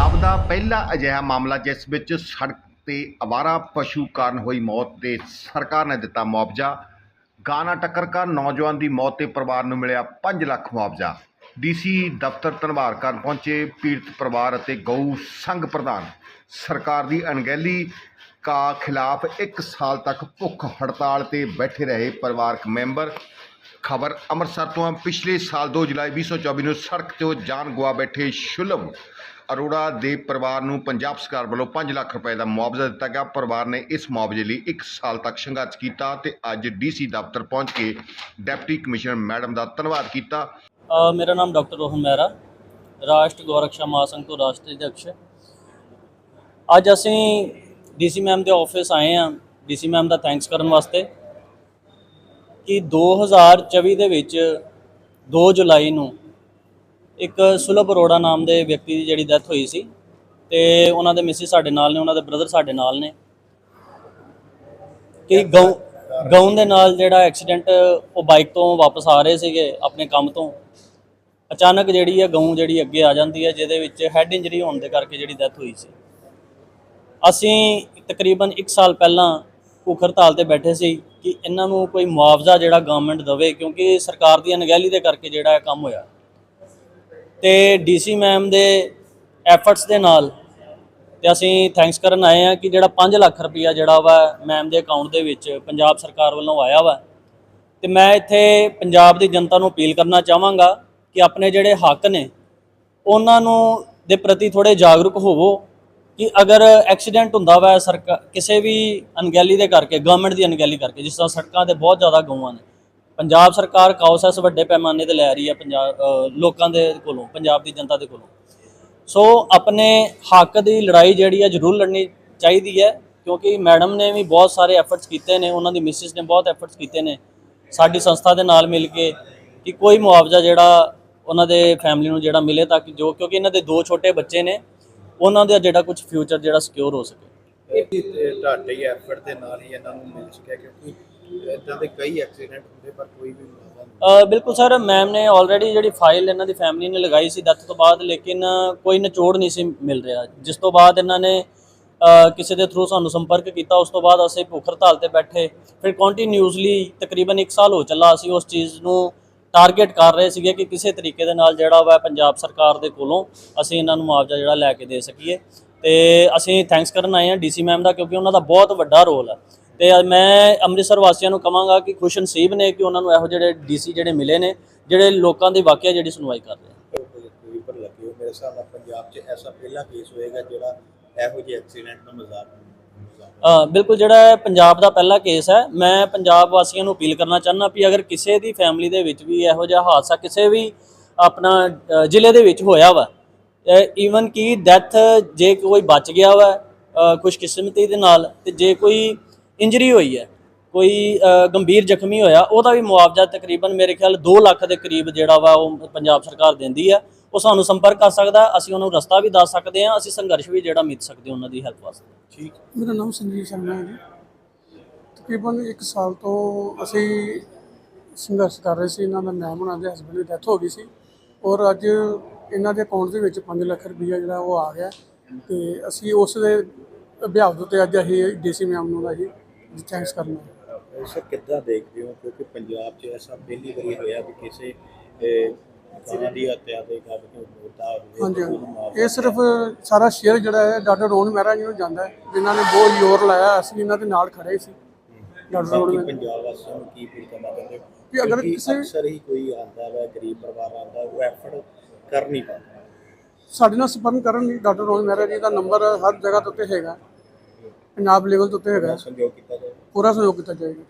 ਪੰਜਾਬ ਦਾ ਪਹਿਲਾ ਅਜਿਹਾ ਮਾਮਲਾ, ਜਿਸ ਵਿੱਚ ਸੜਕ ਤੇ ਅਵਾਰਾ ਪਸ਼ੂ ਕਾਰਨ ਹੋਈ ਮੌਤ ਤੇ ਸਰਕਾਰ ਨੇ ਦਿੱਤਾ ਮੁਆਵਜ਼ਾ। ਗਾਣਾ ਟੱਕਰ ਕਾ ਨੌਜਵਾਨ ਦੀ ਮੌਤ ਤੇ ਪਰਿਵਾਰ ਨੂੰ ਮਿਲਿਆ 5 ਲੱਖ ਮੁਆਵਜ਼ਾ। ਡੀਸੀ ਦਫ਼ਤਰ ਧਨਵਾਰ ਕਰਨ ਪਹੁੰਚੇ ਪੀੜਤ ਪਰਿਵਾਰ ਅਤੇ ਗਊ ਸੰਘ ਪ੍ਰਧਾਨ। ਸਰਕਾਰ ਦੀ ਅਣਗਹਿਲੀ ਕਾ ਖਿਲਾਫ 1 ਸਾਲ ਤੱਕ ਭੁੱਖ ਹੜਤਾਲ ਤੇ ਬੈਠੇ ਰਹੇ ਪਰਿਵਾਰਕ ਮੈਂਬਰ। ਖਬਰ ਅੰਮ੍ਰਿਤਸਰ ਤੋਂ ਪਿਛਲੇ ਸਾਲ 2 ਜੁਲਾਈ 2024 ਨੂੰ ਸੜਕ ਤੇ ਜਾਨ ਗਵਾ ਬੈਠੇ ਸ਼ੁਲਭ ਅਰੋੜਾ ਦੇ ਪਰਿਵਾਰ ਨੂੰ ਪੰਜਾਬ ਸਰਕਾਰ ਵੱਲੋਂ 5 ਲੱਖ ਰੁਪਏ ਦਾ ਮੁਆਵਜ਼ਾ ਦਿੱਤਾ ਗਿਆ। ਪਰਿਵਾਰ ਨੇ ਇਸ ਮੁਆਵਜ਼ੇ ਲਈ 1 ਸਾਲ ਤੱਕ ਸੰਘਰਸ਼ ਕੀਤਾ ਤੇ ਅੱਜ ਡੀਸੀ ਦਫ਼ਤਰ ਪਹੁੰਚ ਕੇ ਡਿਪਟੀ ਕਮਿਸ਼ਨਰ ਮੈਡਮ ਦਾ ਧੰਨਵਾਦ ਕੀਤਾ। ਮੇਰਾ ਨਾਮ ਡਾਕਟਰ ਰੋਹਨ ਮਹਿਰਾ, ਰਾਸ਼ਟਰ ਗੋਰਖਸ਼ਾ ਮਹਾਸੰਘ ਤੋਂ ਰਾਸ਼ਟਰੀ ਅਧਿਕਸ਼। ਅੱਜ ਅਸੀਂ ਡੀਸੀ ਮੈਮ ਦੇ ਆਫਿਸ ਆਏ ਹਾਂ। ਡੀਸੀ ਮੈਮ ਦਾ ਥੈਂਕਸ ਕਰਨ ਵਾਸਤੇ ਕਿ 2024 ਦੇ ਵਿੱਚ 2 ਜੁਲਾਈ ਨੂੰ ਇੱਕ ਸੁਲਭ ਅਰੋੜਾ ਨਾਮ ਦੇ ਵਿਅਕਤੀ ਦੀ ਜਿਹੜੀ ਡੈਥ ਹੋਈ ਸੀ ਤੇ ਉਹਨਾਂ ਦੇ ਮਿਸਿਸ ਸਾਡੇ ਨਾਲ ਨੇ, ਉਹਨਾਂ ਦੇ ਬ੍ਰਦਰ ਸਾਡੇ ਨਾਲ ਨੇ। ਕਿ ਗਊ ਗਊ ਦੇ ਨਾਲ ਜਿਹੜਾ ਐਕਸੀਡੈਂਟ ਉਹ ਬਾਈਕ ਤੋਂ ਵਾਪਸ ਆ ਰਹੇ ਸੀਗੇ ਆਪਣੇ ਕੰਮ ਤੋਂ। ਅਚਾਨਕ ਜਿਹੜੀ ਹੈ ਗਊ ਜਿਹੜੀ ਅੱਗੇ ਆ ਜਾਂਦੀ ਹੈ ਜਿਹਦੇ ਵਿੱਚ ਹੈਡ ਇੰਜਰੀ ਹੋਣ ਦੇ ਕਰਕੇ ਜਿਹੜੀ ਡੈਥ ਹੋਈ ਸੀ। ਅਸੀਂ ਤਕਰੀਬਨ 1 ਸਾਲ ਪਹਿਲਾਂ ਭੁੱਖ ਤੇ ਬੈਠੇ ਸੀ ਕਿ ਇਹਨਾਂ ਨੂੰ ਕੋਈ ਮੁਆਵਜ਼ਾ ਜਿਹੜਾ ਗਵਰਨਮੈਂਟ ਦੇਵੇ, ਕਿਉਂਕਿ ਸਰਕਾਰ ਦੀ ਅਣਗਹਿਲੀ ਦੇ ਕਰਕੇ ਜਿਹੜਾ ਇਹ ਕੰਮ ਹੋਇਆ। ਤੇ ਡੀਸੀ ਮੈਮ ਦੇ ਐਫਰਟਸ ਦੇ ਨਾਲ ਤੇ ਅਸੀਂ ਥੈਂਕਸ ਕਰਨ ਆਏ ਆ ਕਿ ਜਿਹੜਾ 5 ਲੱਖ ਰੁਪਇਆ ਜਿਹੜਾ ਵਾ ਮੈਮ ਦੇ ਅਕਾਊਂਟ ਦੇ ਵਿੱਚ ਪੰਜਾਬ ਸਰਕਾਰ ਵੱਲੋਂ ਆਇਆ ਵਾ। ਤੇ ਮੈਂ ਇੱਥੇ ਪੰਜਾਬ ਦੀ ਜਨਤਾ ਨੂੰ ਅਪੀਲ ਕਰਨਾ ਚਾਹਾਂਗਾ ਕਿ ਆਪਣੇ ਜਿਹੜੇ ਹੱਕ ਨੇ, ਉਹਨਾਂ ਨੂੰ ਦੇ ਪ੍ਰਤੀ ਥੋੜੇ ਜਾਗਰੂਕ ਹੋਵੋ ਕਿ ਅਗਰ ਐਕਸੀਡੈਂਟ ਹੁੰਦਾ ਵਾ ਸਰਕਾਰ ਕਿਸੇ ਵੀ ਅਣਗਹਿਲੀ ਦੇ ਕਰਕੇ ਗਵਰਨਮੈਂਟ ਦੀ ਅਣਗਹਿਲੀ ਕਰਕੇ, ਜਿਸ ਤਰ੍ਹਾਂ ਸੜਕਾਂ ਤੇ ਬਹੁਤ ਜ਼ਿਆਦਾ ਗਊਆਂ ਨੇ ਪੰਜਾਬ ਸਰਕਾਰ ਕਾਉਸਸ ਵੱਡੇ ਪੈਮਾਨੇ ਤੇ ਲੈ ਰਹੀ ਹੈ ਪੰਜਾਬ ਲੋਕਾਂ ਦੇ ਕੋਲੋਂ, ਪੰਜਾਬ ਦੀ ਜਨਤਾ ਦੇ ਕੋਲੋਂ। ਸੋ ਆਪਣੇ ਹੱਕ ਦੀ ਲੜਾਈ ਜਿਹੜੀ ਹੈ ਜ਼ਰੂਰ ਲੜਨੀ ਚਾਹੀਦੀ ਹੈ, ਕਿਉਂਕਿ ਮੈਡਮ ਨੇ ਵੀ ਬਹੁਤ ਸਾਰੇ ਐਫਰਟਸ ਕੀਤੇ ਨੇ, ਉਹਨਾਂ ਦੀ ਮਿਸਿਸ ਨੇ ਬਹੁਤ ਐਫਰਟਸ ਕੀਤੇ ਨੇ। ਸਾਡੀ ਸੰਸਥਾ ਦੇ ਨਾਲ ਮਿਲ ਕੇ ਕਿ ਕੋਈ ਮੁਆਵਜ਼ਾ ਜਿਹੜਾ ਉਹਨਾਂ ਦੇ ਫੈਮਿਲੀ ਨੂੰ ਜਿਹੜਾ ਮਿਲੇ ਤਾਂ ਕਿ ਜੋ, ਕਿਉਂਕਿ ਇਹਨਾਂ ਦੇ ਦੋ ਛੋਟੇ ਬੱਚੇ ਨੇ, ਉਹਨਾਂ ਦਾ ਜਿਹੜਾ ਕੁਝ ਫਿਊਚਰ ਜਿਹੜਾ ਸਿਕਿਉਰ ਹੋ ਸਕੇ। ਇਹ ਤੁਹਾਡੇ ਐਫਰਟ ਦੇ ਨਾਲ ਹੀ ਇਹਨਾਂ ਨੂੰ ਮਿਲ ਸਕਿਆ, ਕਿਉਂਕਿ ਇਦਾਂ ਦੇ ਕਈ ਐਕਸੀਡੈਂਟ ਹੁੰਦੇ ਪਰ ਕੋਈ ਵੀ ਮੁਆਵਜ਼ਾ ਨਹੀਂ। ਬਿਲਕੁਲ ਸਰ ਮੈਮ ਨੇ ਆਲਰੇਡੀ ਜਿਹੜੀ ਫਾਈਲ ਇਹਨਾਂ ਦੀ ਫੈਮਿਲੀ ਨੇ ਲਗਾਈ ਸੀ ਡੈਥ ਤੋਂ ਬਾਅਦ ਲੇਕਿਨ ਕੋਈ ਨਿਚੋੜ ਨਹੀਂ ਸੀ ਮਿਲ ਰਿਹਾ। ਜਿਸ ਤੋਂ ਬਾਅਦ ਇਹਨਾਂ ਨੇ ਅ, ਕਿਸੇ ਦੇ ਥਰੂ ਸਾਨੂੰ ਸੰਪਰਕ ਕੀਤਾ ਉਸ ਤੋਂ ਬਾਅਦ ਅਸੀਂ ਭੁੱਖ ਹੜਤਾਲ ਤੇ ਬੈਠੇ। ਫਿਰ ਕੰਟੀਨਿਊਸਲੀ ਤਕਰੀਬਨ 1 ਸਾਲ ਹੋ ਚੱਲਾ ਅਸੀਂ ਉਸ ਚੀਜ਼ ਨੂੰ ਟਾਰਗੇਟ ਕਰ ਰਹੇ ਸੀਗੇ ਕਿ ਕਿਸੇ ਤਰੀਕੇ ਦੇ ਨਾਲ ਜਿਹੜਾ ਵਾ ਪੰਜਾਬ ਸਰਕਾਰ ਦੇ ਕੋਲੋਂ ਅਸੀਂ ਇਹਨਾਂ ਨੂੰ ਮੁਆਵਜ਼ਾ ਜਿਹੜਾ ਲੈ ਕੇ ਦੇ ਸਕੀਏ। ਤੇ ਅਸੀਂ ਥੈਂਕਸ ਕਰਨ ਆਏ ਹਾਂ ਡੀਸੀ ਮੈਮ ਦਾ ਕਿਉਂਕਿ ਉਹਨਾਂ ਦਾ ਬਹੁਤ ਵੱਡਾ ਰੋਲ ਹੈ ਤੇ ਮੈਂ ਅੰਮ੍ਰਿਤਸਰ ਵਾਸੀਆਂ ਨੂੰ ਕਹਾਂਗਾ ਕਿ ਖੁਸ਼ਨਸੀਬ ਨੇ ਕਿ ਉਹਨਾਂ ਨੂੰ ਇਹੋ ਜਿਹੜੇ ਡੀਸੀ ਜਿਹੜੇ ਮਿਲੇ ਨੇ ਜਿਹੜੇ ਲੋਕਾਂ ਦੀ ਵਾਕਿਆ ਜਿਹੜੀ ਸੁਣਵਾਈ ਕਰ ਰਹੇ ਪਰ ਲੱਗੇ ਹੋ ਮੇਰੇ ਹਿਸਾਬ ਨਾਲ ਪੰਜਾਬ 'ਚ ਐਸਾ ਪਹਿਲਾ ਕੇਸ ਹੋਏਗਾ ਜਿਹੜਾ ਇਹੋ ਜਿਹੇ ਐਕਸੀਡੈਂਟ ਦਾ ਮਜ਼ਾਕ ਮਜ਼ਾਕ ਅ, ਬਿਲਕੁਲ ਜਿਹੜਾ ਪੰਜਾਬ ਦਾ ਪਹਿਲਾ ਕੇਸ ਹੈ ਮੈਂ ਪੰਜਾਬ ਵਾਸੀਆਂ ਨੂੰ ਅਪੀਲ ਕਰਨਾ ਚਾਹੁੰਦਾ ਵੀ ਅਗਰ ਕਿਸੇ ਦੀ ਫੈਮਿਲੀ ਦੇ ਵਿੱਚ ਵੀ ਇਹੋ ਜਿਹਾ ਹਾਦਸਾ ਕਿਸੇ ਵੀ ਆਪਣਾ ਅ, ਜ਼ਿਲ੍ਹੇ ਦੇ ਵਿੱਚ ਹੋਇਆ ਵਾ ਈਵਨ ਕਿ ਡੈਥ ਜੇ ਕੋਈ ਬਚ ਗਿਆ ਵਾ ਅ, ਖੁਸ਼ਕਿਸਮਤੀ ਦੇ ਨਾਲ ਤੇ ਜੇ ਕੋਈ ਇੰਜਰੀ ਹੋਈ ਹੈ, ਕੋਈ ਗੰਭੀਰ ਜ਼ਖਮੀ ਹੋਇਆ, ਉਹਦਾ ਵੀ ਮੁਆਵਜ਼ਾ ਤਕਰੀਬਨ ਮੇਰੇ ਖਿਆਲ 2 ਲੱਖ ਦੇ ਕਰੀਬ ਜਿਹੜਾ ਵਾ ਉਹ ਪੰਜਾਬ ਸਰਕਾਰ ਦਿੰਦੀ ਹੈ, ਉਹ ਸਾਨੂੰ ਸੰਪਰਕ ਕਰ ਸਕਦਾ, ਅਸੀਂ ਉਹਨੂੰ ਰਸਤਾ ਵੀ ਦੱਸ ਸਕਦੇ ਹਾਂ, ਅਸੀਂ ਸੰਘਰਸ਼ ਵੀ ਜਿਹੜਾ ਮਿੱਥ ਸਕਦੇ ਉਹਨਾਂ ਦੀ ਹੈਲਪ ਵਾਸਤੇ। ਠੀਕ। ਮੇਰਾ ਨਾਮ ਸੰਜੀਵ ਸ਼ਰਮਾ ਹੈ ਜੀ। ਤਕਰੀਬਨ 1 ਸਾਲ ਤੋਂ ਅਸੀਂ ਸੰਘਰਸ਼ ਕਰ ਰਹੇ ਸੀ, ਇਹਨਾਂ ਦਾ ਮੈਮ ਉਹਨਾਂ ਦੇ ਹਸਬੰਡ ਦੀ ਡੈਥ ਹੋ ਗਈ ਸੀ, ਔਰ ਅੱਜ ਇਹਨਾਂ ਦੇ ਅਕਾਊਂਟ ਦੇ ਵਿੱਚ 5 ਲੱਖ ਰੁਪਈਆ ਜਿਹੜਾ ਉਹ ਆ ਗਿਆ, ਤੇ ਅਸੀਂ ਉਸ ਦੇ ਅਭਿਆਸ ਦੇ ਉੱਤੇ ਅੱਜ ਅਸੀਂ ਡੀਸੀ ਮੈਮ ਨੂੰ ਦਾ ਹੀ ਥੈਂਕਸ ਕਰਨਾ। ਸਰ ਕਿੱਦਾਂ ਦੇਖਦੇ ਹੋ? ਕਿਉਂਕਿ ਪੰਜਾਬ 'ਚ ਐਸਾ ਪਹਿਲੀ ਵਾਰੀ ਹੋਇਆ ਵੀ ਕਿਸੇ ਗਾਂ ਦੀ ਹੱਤਿਆ ਦੇ ਗੱਲ ਤੋਂ ਮੁਰਦਾ ਹੋਵੇ ਹਾਂਜੀ ਉਹਨੂੰ ਹਾਂਜੀ। ਮੁਆਵਜ਼ਾ ਇਹ ਸਿਰਫ ਸਾਰਾ ਸ਼ੇਅਰ ਜਿਹੜਾ ਹੈ ਡਾਕਟਰ ਰੋਹਨ ਮਹਿਰਾ ਜੀ ਨੂੰ ਜਾਂਦਾ ਹੈ ਜਿਨ੍ਹਾਂ ਨੇ ਬਹੁਤ ਜ਼ੋਰ ਲਾਇਆ ਅਸੀਂ ਇਹਨਾਂ ਦੇ ਨਾਲ ਖੜੇ ਸੀ। ਡਾਕਟਰ ਰੋਹਨ ਬਾਕੀ ਮਹਿਰਾ ਪੰਜਾਬ ਵਾਸੀਆਂ ਨੂੰ ਕੀ ਅਪੀਲ ਕਰਨਾ ਚਾਹੁੰਦੇ ਹੋ? ਵੀ ਅਗਰ ਕਿਉਂਕਿ ਕਿਸੇ- ਅਕਸਰ ਹੀ ਕੋਈ ਆਂਦਾ ਵਾ ਗਰੀਬ ਪਰਿਵਾਰ ਆਂਦਾ ਉਹ ਐਫਰਟ ਕਰ ਨਹੀਂ ਪਾਉਂਦਾ। ਸਾਡੇ ਨਾਲ ਸੰਪਰਕ ਕਰਨ ਲਈ ਡਾਕਟਰ ਰੋਹਨ ਮਹਿਰਾ ਜੀ ਦਾ ਨੰਬਰ ਹਰ ਜਗ੍ਹਾ ਦੇ ਉੱਤੇ ਹੈਗਾ। ਪੰਜਾਬ ਲੈਵਲ ਦੇ ਉੱਤੇ ਹੈਗਾ। ਸੰਯੋਗ ਕੀਤਾ ਜਾਵੇ ਪੂਰਾ ਸਹਿਯੋਗ ਕੀਤਾ ਜਾਏਗਾ।